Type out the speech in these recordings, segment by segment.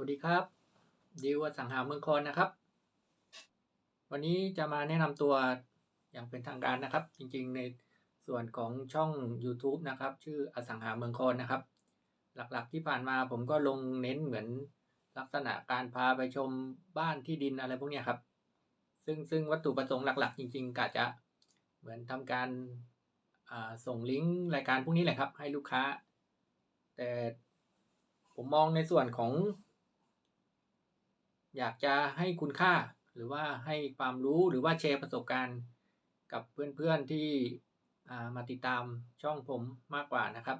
วัสดีครับดิวสังหาเมืองคอนนะครับ วันนี้จะมาแนะนำตัวอย่างเป็นทางการนะครับ จริงๆในส่วนของช่อง YouTube นะครับ ชื่ออสังหาเมืองคอนนะครับ หลักๆที่ผ่านมาผมก็ลงเน้นเหมือนลักษณะการพาไปชมบ้านที่ดินอะไรพวกนี้ครับ ซึ่งซึ่งวัตถุประสงค์หลักๆ จริง ๆกะจะเหมือนทำการส่งลิงก์รายการพวกนี้แหละครับ ให้ลูกค้า แต่ผมมองในส่วนของ อยากจะให้คุณค่าหรือว่าให้ความรู้หรือว่าแชร์ประสบการณ์กับเพื่อนๆที่ามาติดตามช่องผมมากกว่านะครับ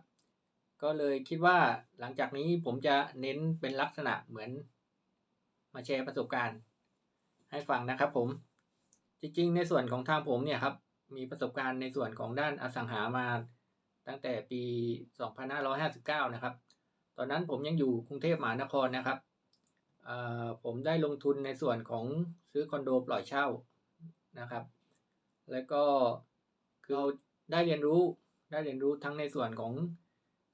ก็เลยคิดว่าหลังจากนี้ผมจะเน้นเป็นลักษณะเหมือน มาแชร์ประสบการณ์ ให้ฟังนะครับผม จริงๆ ในส่วนของทางผมเนี่ยครับ มีประสบการณ์ในส่วนของด้านอสังหามาตั้งแต่ปี 2559 นะครับ ตอนนั้นผมยังอยู่กรุงเทพมหานครนะครับ ผมได้ลงทุนในส่วนของซื้อคอนโดปล่อยเช่านะครับ แล้วก็คือเราได้เรียนรู้ได้เรียนรู้ทั้งในส่วนของ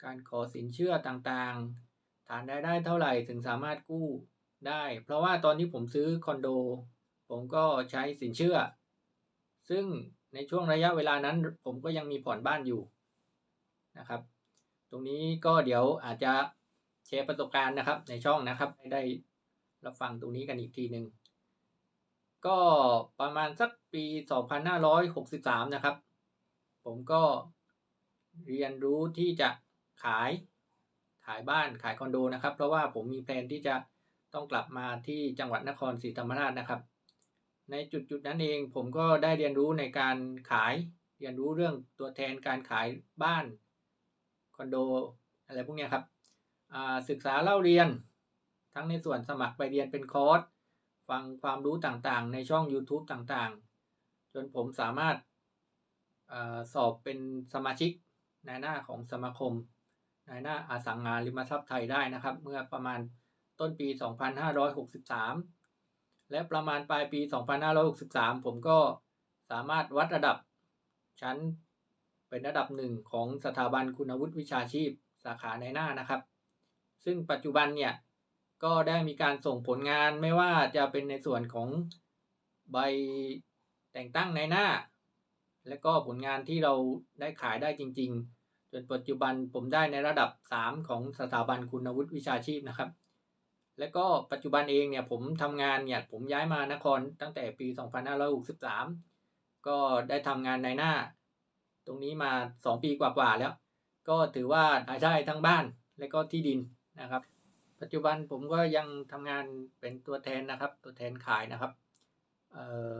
การขอสินเชื่อต่างๆ ฐานรายได้เท่าไหร่ถึงสามารถกู้ได้ เพราะว่าตอนที่ผมซื้อคอนโด ผมก็ใช้สินเชื่อ ซึ่งในช่วงระยะเวลานั้น ผมก็ยังมีผ่อนบ้านอยู่นะครับ ตรงนี้ก็เดี๋ยวอาจจะแชร์ประสบการณ์นะครับในช่องนะครับได้ รับฟังตรงนี้กันอีกทีหนึ่งก็ประมาณสักปี 2563 นะครับ ผมก็เรียนรู้ที่จะขายขายบ้านขายคอนโดนะครับ เพราะว่าผมมีแผนที่จะต้องกลับมาที่จังหวัดนครศรีธรรมราชนะครับ ในจุดจุดนั้นเองผมก็ได้เรียนรู้ในการขายเรียนรู้เรื่องตัวแทนการขายบ้านคอนโดอะไรพวกนี้ครับศึกษาเล่าเรียน ทั้งในส่วนสมัครไปเรียนเป็นคอร์สฟังความรู้ต่างๆ ในช่อง YouTube ต่างๆ จนผมสามารถอสอบเป็นสมาชิกในหน้าของสมาคมในหน้าอาสังหาริมทรัพย์ไทยได้นะครับ เมื่อประมาณต้นปี 2563 และประมาณปลายปี 2563 ผมก็สามารถวัดระดับชั้นเป็นระดับหนึ่งของสถาบันคุณวุฒิวิชาชีพสาขาในหน้านะครับ ซึ่งปัจจุบันเนี่ย ก็ได้มีการส่งผลงานไม่ว่าจะเป็นในส่วนของใบแต่งตั้งในหน้า และก็ผลงานที่เราได้ขายได้จริง ๆ จนปัจจุบันผมได้ในระดับ 3 ของสถาบันคุณวุฒิวิชาชีพนะครับ และก็ปัจจุบันเองเนี่ยผมทำงานเนี่ยผมย้ายมานครตั้งแต่ปี 2563 ก็ได้ทำงานในหน้า ตรงนี้มา 2 ปีกว่าๆแล้ว ก็ถือว่ารายได้ทั้งบ้านและก็ที่ดินนะครับ ปัจจุบันผมก็ยังทำงานเป็นตัวแทนนะครับ ตัวแทนขายนะครับเอ่อ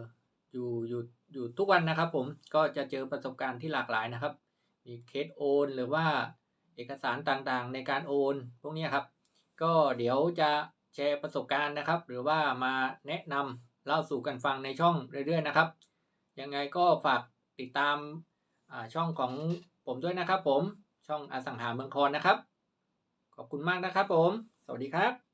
อยู่อยู่อยู่ทุกวันนะครับ ผมก็จะเจอประสบการณ์ที่หลากหลายนะครับ มีเคสโอนหรือว่าเอกสารต่างๆ ในการโอนพวกนี้ครับ ก็เดี๋ยวจะแชร์ประสบการณ์นะครับ หรือว่ามาแนะนำเล่าสู่กันฟังในช่องเรื่อยๆนะครับ ยังไงก็ฝากติดตามช่องของผมด้วยนะครับ ผมช่องอสังหาเมืองคอนนะครับ ขอบคุณมากนะครับผม วัสดีครับ